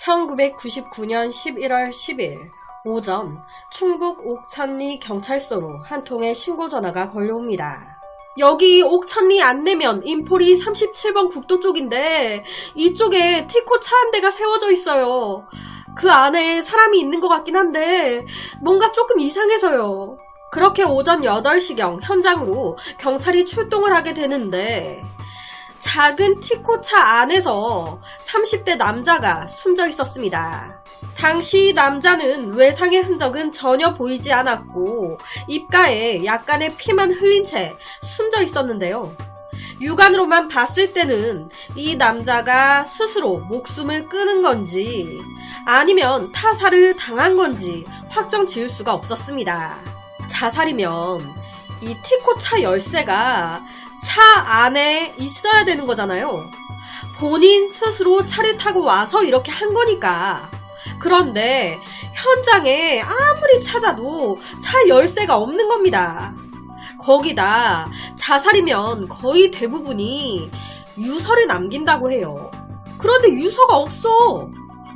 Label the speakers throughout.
Speaker 1: 1999년 11월 10일 오전 충북 옥천리 경찰서로 한 통의 신고 전화가 걸려옵니다. 여기 옥천리 안내면 인포리 37번 국도 쪽인데 이쪽에 티코 차 한 대가 세워져 있어요. 그 안에 사람이 있는 것 같긴 한데 뭔가 조금 이상해서요. 그렇게 오전 8시경 현장으로 경찰이 출동을 하게 되는데 작은 티코차 안에서 30대 남자가 숨져 있었습니다. 당시 남자는 외상의 흔적은 전혀 보이지 않았고 입가에 약간의 피만 흘린 채 숨져 있었는데요. 육안으로만 봤을 때는 이 남자가 스스로 목숨을 끊은 건지 아니면 타살을 당한 건지 확정 지을 수가 없었습니다. 자살이면 이 티코차 열쇠가 차 안에 있어야 되는 거잖아요. 본인 스스로 차를 타고 와서 이렇게 한 거니까. 그런데 현장에 아무리 찾아도 차 열쇠가 없는 겁니다. 거기다 자살이면 거의 대부분이 유서를 남긴다고 해요. 그런데 유서가 없어.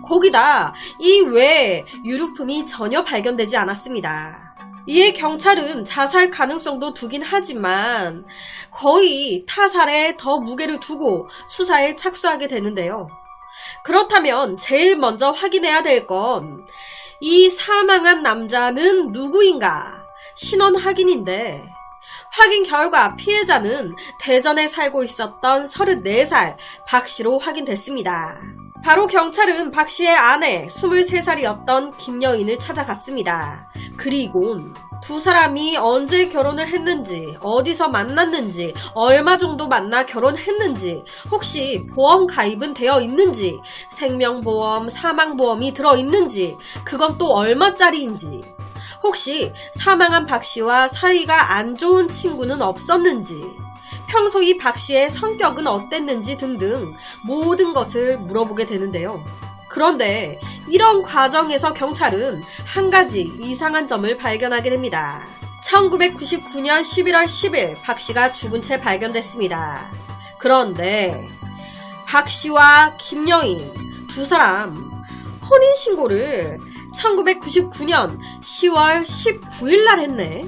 Speaker 1: 거기다 이 외에 유류품이 전혀 발견되지 않았습니다. 이에 경찰은 자살 가능성도 두긴 하지만 거의 타살에 더 무게를 두고 수사에 착수하게 되는데요. 그렇다면 제일 먼저 확인해야 될 건 이 사망한 남자는 누구인가 신원 확인인데 확인 결과 피해자는 대전에 살고 있었던 34살 박 씨로 확인됐습니다. 바로 경찰은 박 씨의 아내 23살이었던 김여인을 찾아갔습니다. 그리고 두 사람이 언제 결혼을 했는지, 어디서 만났는지, 얼마 정도 만나 결혼했는지, 혹시 보험 가입은 되어 있는지, 생명보험, 사망보험이 들어 있는지, 그건 또 얼마짜리인지, 혹시 사망한 박 씨와 사이가 안 좋은 친구는 없었는지, 평소 이 박 씨의 성격은 어땠는지 등등 모든 것을 물어보게 되는데요. 그런데 이런 과정에서 경찰은 한 가지 이상한 점을 발견하게 됩니다. 1999년 11월 10일 박 씨가 죽은 채 발견됐습니다. 그런데 박 씨와 김여인 두 사람 혼인신고를 1999년 10월 19일 날 했네.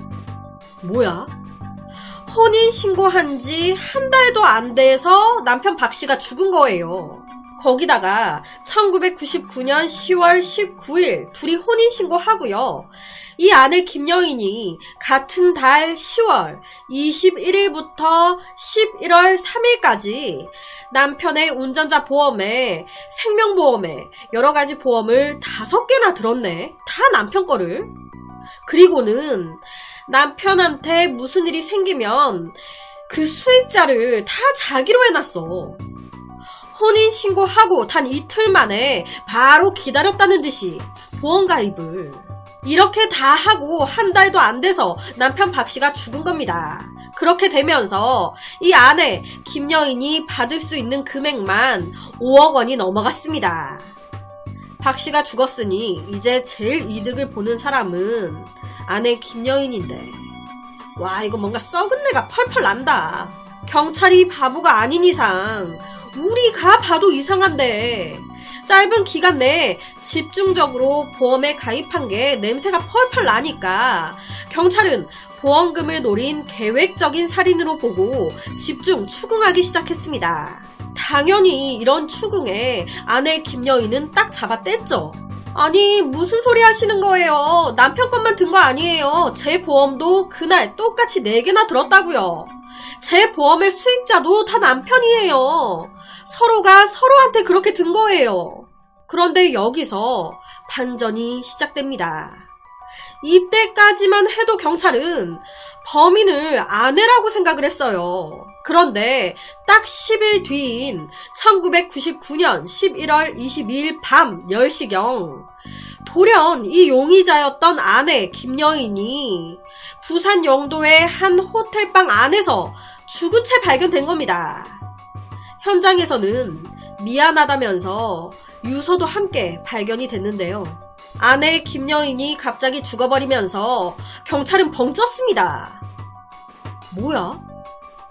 Speaker 1: 뭐야? 혼인 신고한 지 한 달도 안 돼서 남편 박 씨가 죽은 거예요. 거기다가 1999년 10월 19일 둘이 혼인 신고하고요. 이 아내 김여인이 같은 달 10월 21일부터 11월 3일까지 남편의 운전자 보험에 생명보험에 여러 가지 보험을 다섯 개나 들었네. 다 남편 거를. 그리고는 남편한테 무슨 일이 생기면 그 수익자를 다 자기로 해놨어. 혼인 신고하고 단 이틀 만에 바로 기다렸다는 듯이 보험 가입을. 이렇게 다 하고 한 달도 안 돼서 남편 박 씨가 죽은 겁니다. 그렇게 되면서 이 아내 김여인이 받을 수 있는 금액만 5억 원이 넘어갔습니다. 박 씨가 죽었으니 이제 제일 이득을 보는 사람은 아내 김여인인데. 와, 이거 뭔가 썩은 내가 펄펄 난다. 경찰이 바보가 아닌 이상 우리가 봐도 이상한데 짧은 기간 내에 집중적으로 보험에 가입한 게 냄새가 펄펄 나니까 경찰은 보험금을 노린 계획적인 살인으로 보고 집중 추궁하기 시작했습니다. 당연히 이런 추궁에 아내 김여인은 딱 잡아뗐죠. 아니 무슨 소리 하시는 거예요? 남편 것만 든 거 아니에요. 제 보험도 그날 똑같이 4개나 들었다고요. 제 보험의 수익자도 다 남편이에요. 서로가 서로한테 그렇게 든 거예요. 그런데 여기서 반전이 시작됩니다. 이때까지만 해도 경찰은 범인을 아내라고 생각을 했어요. 그런데 딱 10일 뒤인 1999년 11월 22일 밤 10시경 돌연 이 용의자였던 아내 김여인이 부산 영도의 한 호텔방 안에서 죽은 채 발견된 겁니다. 현장에서는 미안하다면서 유서도 함께 발견이 됐는데요. 아내 김여인이 갑자기 죽어버리면서 경찰은 벙쪘습니다. 뭐야?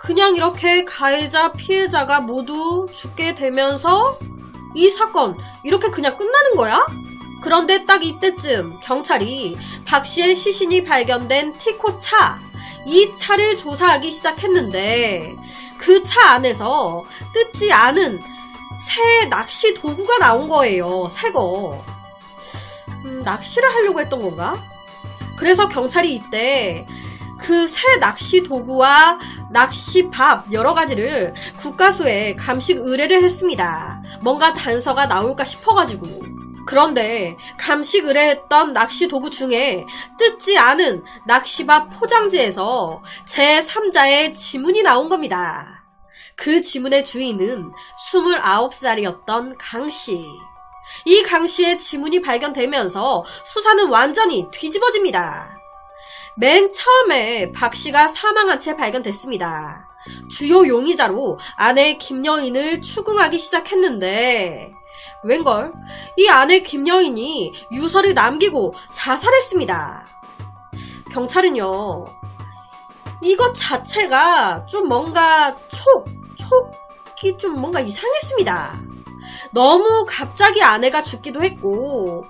Speaker 1: 그냥 이렇게 가해자, 피해자가 모두 죽게 되면서 이 사건 이렇게 그냥 끝나는 거야? 그런데 딱 이때쯤 경찰이 박 씨의 시신이 발견된 티코 차, 이 차를 조사하기 시작했는데 그 차 안에서 뜯지 않은 새 낚시 도구가 나온 거예요. 새 거. 음, 낚시를 하려고 했던 건가? 그래서 경찰이 이때 그 새 낚시 도구와 낚시밥 여러 가지를 국가수에 감식 의뢰를 했습니다. 뭔가 단서가 나올까 싶어가지고. 그런데 감식 의뢰했던 낚시 도구 중에 뜯지 않은 낚시밥 포장지에서 제3자의 지문이 나온 겁니다. 그 지문의 주인은 29살이었던 강씨. 이 강씨의 지문이 발견되면서 수사는 완전히 뒤집어집니다. 맨 처음에 박 씨가 사망한 채 발견됐습니다. 주요 용의자로 아내 김여인을 추궁하기 시작했는데 웬걸 이 아내 김여인이 유서를 남기고 자살했습니다. 경찰은요 이것 자체가 좀 뭔가 촉 촉이 좀 뭔가 이상했습니다. 너무 갑자기 아내가 죽기도 했고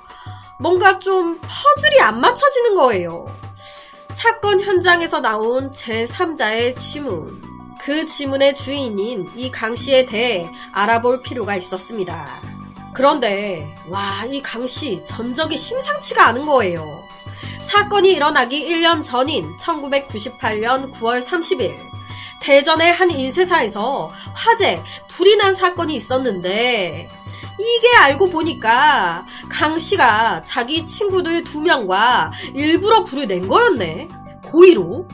Speaker 1: 뭔가 좀 퍼즐이 안 맞춰지는 거예요. 사건 현장에서 나온 제3자의 지문. 그 지문의 주인인 이 강 씨에 대해 알아볼 필요가 있었습니다. 그런데, 와, 이 강 씨 전적이 심상치가 않은 거예요. 사건이 일어나기 1년 전인 1998년 9월 30일, 대전의 한 인쇄사에서 화재, 불이 난 사건이 있었는데, 이게 알고 보니까 강 씨가 자기 친구들 두 명과 일부러 불을 낸 거였네. 고의로.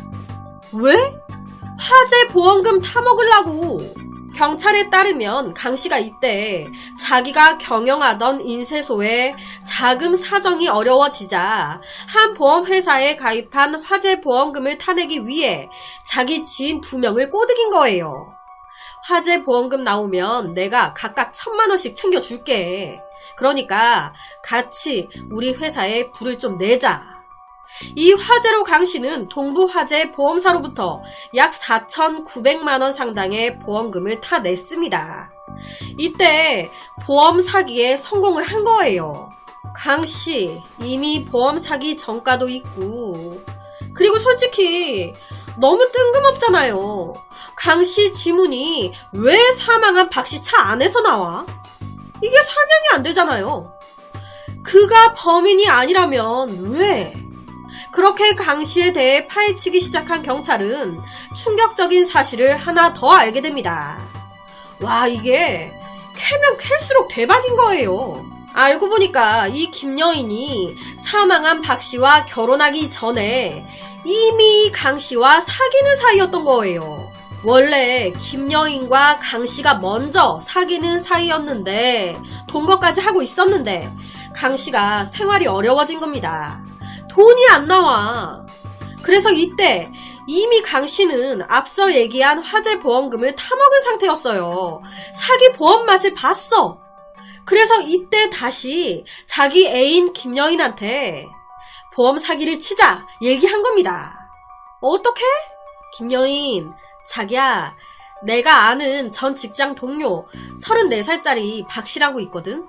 Speaker 1: 왜? 화재 보험금 타먹으려고. 경찰에 따르면 강 씨가 이때 자기가 경영하던 인쇄소에 자금 사정이 어려워지자 한 보험회사에 가입한 화재 보험금을 타내기 위해 자기 지인 두 명을 꼬드긴 거예요. 화재 보험금 나오면 내가 각각 천만 원씩 챙겨줄게. 그러니까 같이 우리 회사에 불을 좀 내자. 이 화재로 강 씨는 동부화재 보험사로부터 약 4,900만 원 상당의 보험금을 타냈습니다. 이때 보험 사기에 성공을 한 거예요. 강 씨, 이미 보험 사기 전가도 있고, 그리고 솔직히 너무 뜬금없잖아요. 강 씨 지문이 왜 사망한 박 씨 차 안에서 나와? 이게 설명이 안 되잖아요. 그가 범인이 아니라면 왜? 그렇게 강 씨에 대해 파헤치기 시작한 경찰은 충격적인 사실을 하나 더 알게 됩니다. 와, 이게 캐면 캘수록 대박인 거예요. 알고 보니까 이 김여인이 사망한 박 씨와 결혼하기 전에 이미 강 씨와 사귀는 사이였던 거예요. 원래 김여인과 강 씨가 먼저 사귀는 사이였는데 동거까지 하고 있었는데 강 씨가 생활이 어려워진 겁니다. 돈이 안 나와. 그래서 이때 이미 강 씨는 앞서 얘기한 화재 보험금을 타먹은 상태였어요. 사기 보험 맛을 봤어. 그래서 이때 다시 자기 애인 김여인한테 보험 사기를 치자 얘기한 겁니다. 어떻게? 김여인, 자기야, 내가 아는 전 직장 동료 34살짜리 박 씨라고 있거든.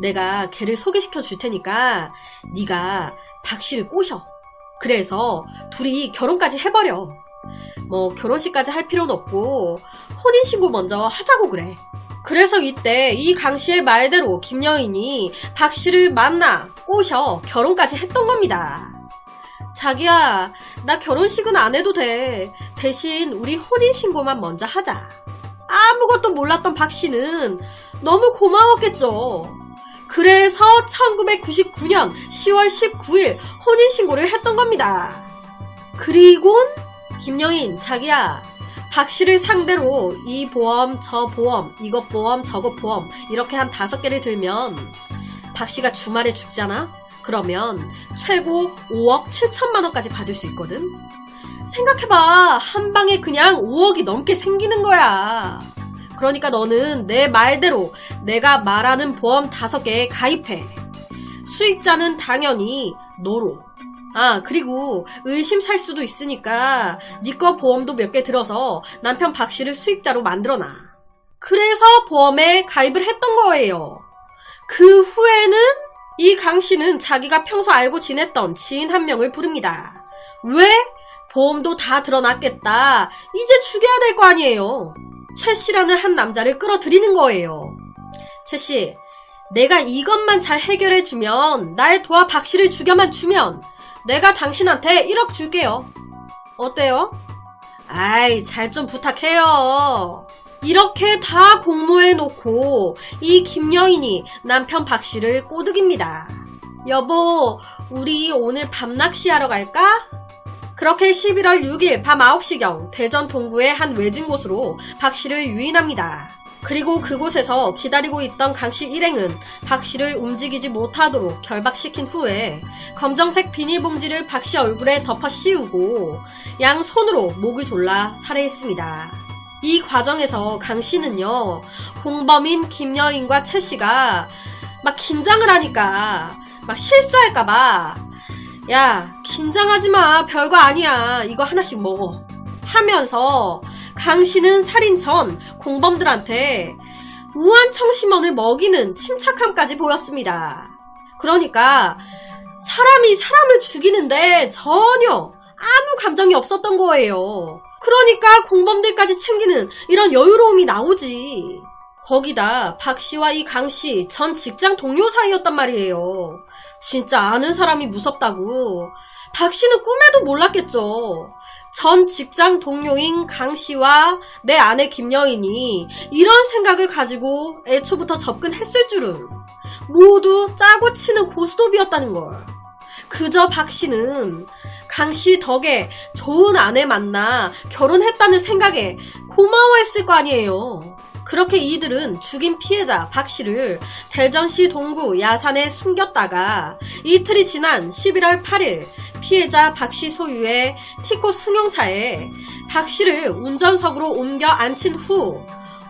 Speaker 1: 내가 걔를 소개시켜 줄 테니까 네가 박 씨를 꼬셔. 그래서 둘이 결혼까지 해버려. 뭐 결혼식까지 할 필요는 없고 혼인신고 먼저 하자고 그래. 그래서 이때 이 강 씨의 말대로 김여인이 박 씨를 만나 꼬셔 결혼까지 했던 겁니다. 자기야, 나 결혼식은 안 해도 돼. 대신 우리 혼인신고만 먼저 하자. 아무것도 몰랐던 박 씨는 너무 고마웠겠죠. 그래서 1999년 10월 19일 혼인신고를 했던 겁니다. 그리곤 김여인 자기야 박 씨를 상대로 이 보험 저 보험 이것 보험 저것 보험 이렇게 한 다섯 개를 들면 박 씨가 주말에 죽잖아? 그러면 최고 5억 7천만 원까지 받을 수 있거든? 생각해봐. 한 방에 그냥 5억이 넘게 생기는 거야. 그러니까 너는 내 말대로 내가 말하는 보험 다섯 개에 가입해. 수익자는 당연히 너로. 아, 그리고 의심 살 수도 있으니까 네거 보험도 몇 개 들어서 남편 박 씨를 수익자로 만들어놔. 그래서 보험에 가입을 했던 거예요. 그 후에는 이 강 씨는 자기가 평소 알고 지냈던 지인 한 명을 부릅니다. 왜? 보험도 다 드러났겠다. 이제 죽여야 될 거 아니에요. 최 씨라는 한 남자를 끌어들이는 거예요. 최 씨, 내가 이것만 잘 해결해주면, 날 도와 박 씨를 죽여만 주면, 내가 당신한테 1억 줄게요. 어때요? 아이, 잘 좀 부탁해요. 이렇게 다 공모해 놓고 이 김여인이 남편 박 씨를 꼬드깁니다. 여보, 우리 오늘 밤낚시하러 갈까? 그렇게 11월 6일 밤 9시경 대전 동구의 한 외진 곳으로 박 씨를 유인합니다. 그리고 그곳에서 기다리고 있던 강 씨 일행은 박 씨를 움직이지 못하도록 결박시킨 후에 검정색 비닐봉지를 박 씨 얼굴에 덮어 씌우고 양 손으로 목을 졸라 살해했습니다. 이 과정에서 강 씨는요, 공범인 김여인과 최 씨가 막 긴장을 하니까 막 실수할까봐 야, 긴장하지 마. 별거 아니야. 이거 하나씩 먹어. 하면서 강 씨는 살인 전 공범들한테 우한 청심원을 먹이는 침착함까지 보였습니다. 그러니까 사람이 사람을 죽이는데 전혀 아무 감정이 없었던 거예요. 그러니까 공범들까지 챙기는 이런 여유로움이 나오지. 거기다 박 씨와 이 강 씨 전 직장 동료 사이였단 말이에요. 진짜 아는 사람이 무섭다고. 박 씨는 꿈에도 몰랐겠죠. 전 직장 동료인 강 씨와 내 아내 김여인이 이런 생각을 가지고 애초부터 접근했을 줄은 모두 짜고 치는 고스톱이었다는 걸. 그저 박 씨는 강 씨 덕에 좋은 아내 만나 결혼했다는 생각에 고마워했을 거 아니에요. 그렇게 이들은 죽인 피해자 박 씨를 대전시 동구 야산에 숨겼다가 이틀이 지난 11월 8일 피해자 박 씨 소유의 티코 승용차에 박 씨를 운전석으로 옮겨 앉힌 후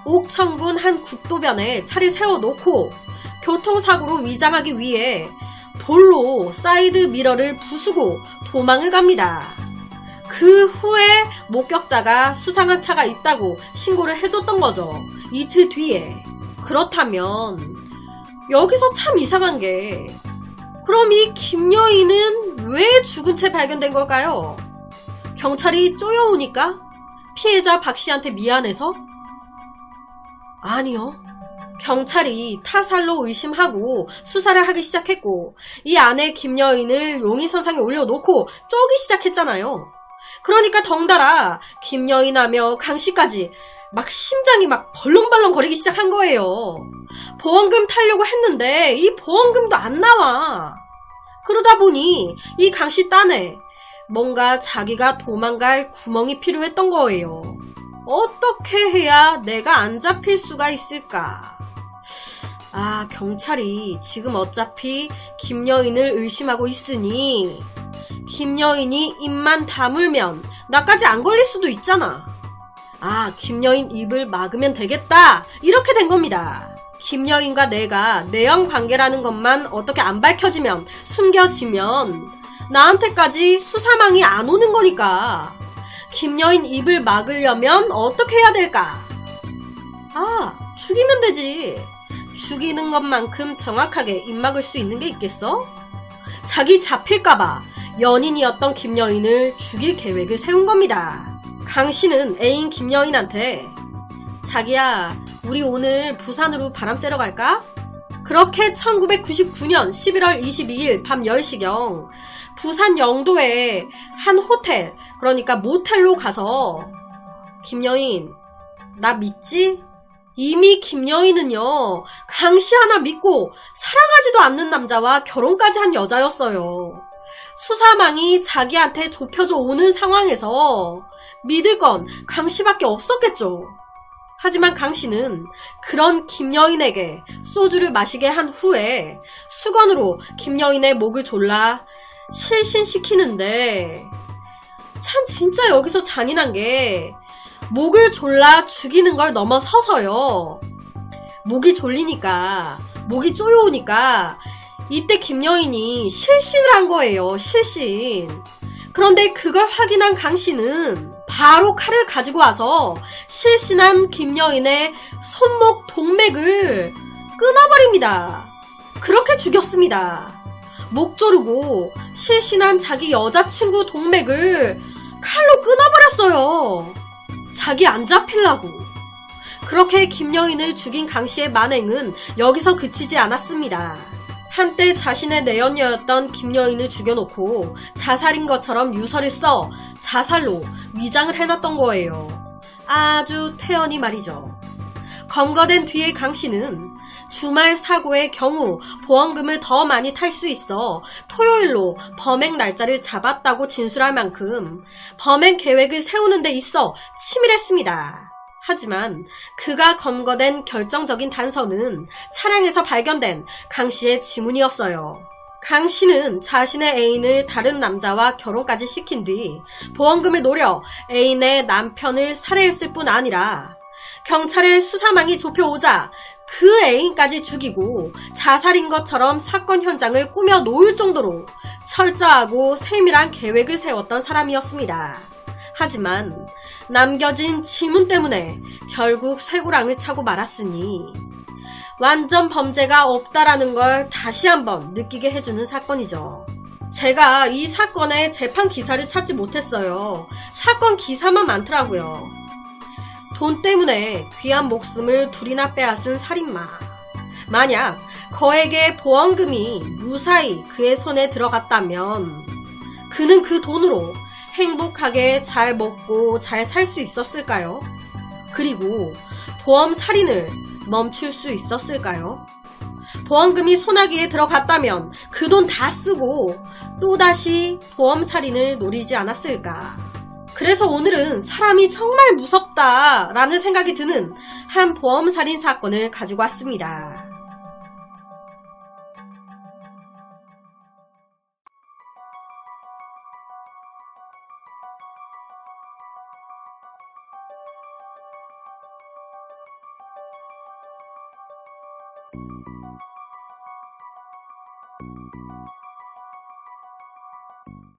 Speaker 1: 옥천군 한 국도변에 차를 세워놓고 교통사고로 위장하기 위해 돌로 사이드 미러를 부수고 도망을 갑니다. 그 후에 목격자가 수상한 차가 있다고 신고를 해줬던 거죠. 이틀 뒤에. 그렇다면, 여기서 참 이상한 게, 그럼 이 김여인은 왜 죽은 채 발견된 걸까요? 경찰이 쪼여오니까? 피해자 박 씨한테 미안해서? 아니요. 경찰이 타살로 의심하고 수사를 하기 시작했고, 이 아내 김여인을 용의선상에 올려놓고 쪼기 시작했잖아요. 그러니까 덩달아 김여인하며 강씨까지 막 심장이 막 벌렁벌렁 거리기 시작한 거예요. 보험금 타려고 했는데 이 보험금도 안 나와. 그러다 보니 이 강씨 딴에 뭔가 자기가 도망갈 구멍이 필요했던 거예요. 어떻게 해야 내가 안 잡힐 수가 있을까? 아, 경찰이 지금 어차피 김여인을 의심하고 있으니 김여인이 입만 다물면 나까지 안 걸릴 수도 있잖아. 아, 김여인 입을 막으면 되겠다. 이렇게 된 겁니다. 김여인과 내가 내연 관계라는 것만 어떻게 안 밝혀지면, 숨겨지면, 나한테까지 수사망이 안 오는 거니까. 김여인 입을 막으려면 어떻게 해야 될까? 아, 죽이면 되지. 죽이는 것만큼 정확하게 입 막을 수 있는 게 있겠어? 자기 잡힐까봐 연인이었던 김여인을 죽일 계획을 세운 겁니다. 강 씨는 애인 김여인한테 자기야, 우리 오늘 부산으로 바람 쐬러 갈까? 그렇게 1999년 11월 22일 밤 10시경 부산 영도의 한 호텔, 그러니까 모텔로 가서 김여인, 나 믿지? 이미 김여인은요, 강씨 하나 믿고 사랑하지도 않는 남자와 결혼까지 한 여자였어요. 수사망이 자기한테 좁혀져 오는 상황에서 믿을 건 강씨밖에 없었겠죠. 하지만 강씨는 그런 김여인에게 소주를 마시게 한 후에 수건으로 김여인의 목을 졸라 실신시키는데 참 진짜 여기서 잔인한 게 목을 졸라 죽이는 걸 넘어서서요. 목이 졸리니까 목이 쪼여오니까 이때 김여인이 실신을 한 거예요. 실신. 그런데 그걸 확인한 강 씨는 바로 칼을 가지고 와서 실신한 김여인의 손목 동맥을 끊어버립니다. 그렇게 죽였습니다. 목 조르고 실신한 자기 여자친구 동맥을 칼로 끊어버렸어요. 자기 안 잡히려고. 그렇게 김여인을 죽인 강 씨의 만행은 여기서 그치지 않았습니다. 한때 자신의 내연녀였던 김여인을 죽여놓고 자살인 것처럼 유서를 써 자살로 위장을 해놨던 거예요. 아주 태연히 말이죠. 검거된 뒤에 강 씨는 주말 사고의 경우 보험금을 더 많이 탈 수 있어 토요일로 범행 날짜를 잡았다고 진술할 만큼 범행 계획을 세우는 데 있어 치밀했습니다. 하지만 그가 검거된 결정적인 단서는 차량에서 발견된 강 씨의 지문이었어요. 강 씨는 자신의 애인을 다른 남자와 결혼까지 시킨 뒤 보험금을 노려 애인의 남편을 살해했을 뿐 아니라 경찰의 수사망이 좁혀오자 그 애인까지 죽이고 자살인 것처럼 사건 현장을 꾸며 놓을 정도로 철저하고 세밀한 계획을 세웠던 사람이었습니다. 하지만 남겨진 지문 때문에 결국 쇠고랑을 차고 말았으니 완전 범죄가 없다라는 걸 다시 한번 느끼게 해주는 사건이죠. 제가 이 사건의 재판 기사를 찾지 못했어요. 사건 기사만 많더라고요. 돈 때문에 귀한 목숨을 둘이나 빼앗은 살인마. 만약 거액의 보험금이 무사히 그의 손에 들어갔다면 그는 그 돈으로 행복하게 잘 먹고 잘 살 수 있었을까요? 그리고 보험 살인을 멈출 수 있었을까요? 보험금이 소나기에 들어갔다면 그 돈 다 쓰고 또다시 보험 살인을 노리지 않았을까? 그래서 오늘은 사람이 정말 무섭다라는 생각이 드는 한 보험 살인 사건을 가지고 왔습니다.